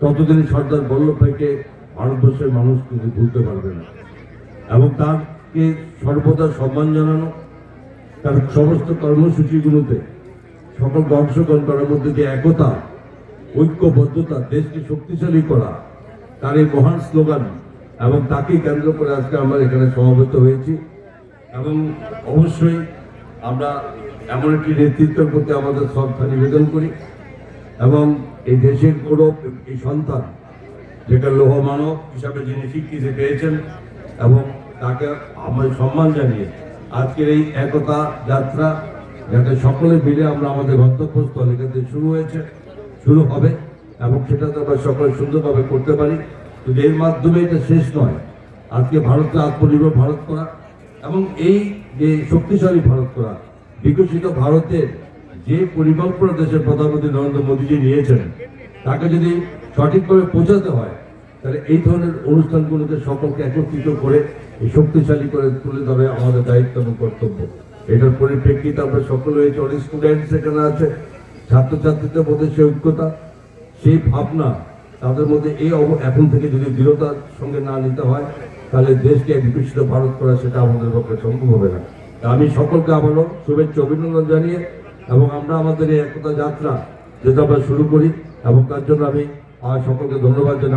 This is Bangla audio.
ততদিন সর্দার বল্লভভাইকে ভারতবর্ষের মানুষ কিন্তু ভুলতে পারবে না। এবং তাকে সর্বদা সম্মান জানানো, তার সমস্ত কর্মসূচিগুলোতে সকল অংশগ্রহণ করার মধ্যে যে একতা, ঐক্যবদ্ধতা, দেশকে শক্তিশালী করা, তার এই মহান স্লোগান এবং তাকে কেন্দ্র করে আজকে আমরা এখানে সমাবেত হয়েছি। এবং অবশ্যই আমরা এমন একটি নেতৃত্বের প্রতি আমাদের শ্রদ্ধা নিবেদন করি। এবং এই দেশের গৌরব এই সন্তান যেটা লৌহ মানব হিসাবে যিনি স্বীকৃতি পেয়েছেন এবং তাকে আমরা সম্মান জানিয়ে আজকের এই একতা যাত্রা যাতে সকলে মিলে আমরা আমাদের গন্তব্যস্থল এখান শুরু হয়েছে, শুরু হবে এবং সেটা তো আমরা সকলে সুন্দরভাবে করতে পারি। কিন্তু এর মাধ্যমে এটা শেষ নয়। আজকে ভারতকে আত্মনির্ভর ভারত করা এবং এই যে শক্তিশালী ভারত করা, বিকশিত ভারতের যে পরিকল্পনা দেশের প্রধানমন্ত্রী নরেন্দ্র মোদীজি নিয়েছেন, তাকে যদি সঠিকভাবে পৌঁছাতে হয়, তাহলে এই ধরনের অনুষ্ঠানগুলোকে সকলকে একত্রিত করে শক্তিশালী করে তুলে ধরে আমাদের দায়িত্ব এবং কর্তব্য। এটার পরিপ্রেক্ষিতে আমরা সকলে হয়েছে, অনেক স্টুডেন্ট সেখানে আছে, ছাত্রছাত্রীদের মধ্যে সেই ঐক্যতা, সেই ভাবনা, তাদের মধ্যে এই এখন থেকে যদি দৃঢ়তার সঙ্গে না নিতে হয়, তাহলে দেশকে বিকশিত ভারত করা সেটা আমাদের পক্ষে সম্ভব হবে না। আমি সকলকে আবারও শুভেচ্ছা, অভিনন্দন জানিয়ে এবং আমরা আমাদের এই একতা যাত্রা যেটা আমরা শুরু করি, এবং তার জন্য আমি সকলকে ধন্যবাদ জানাই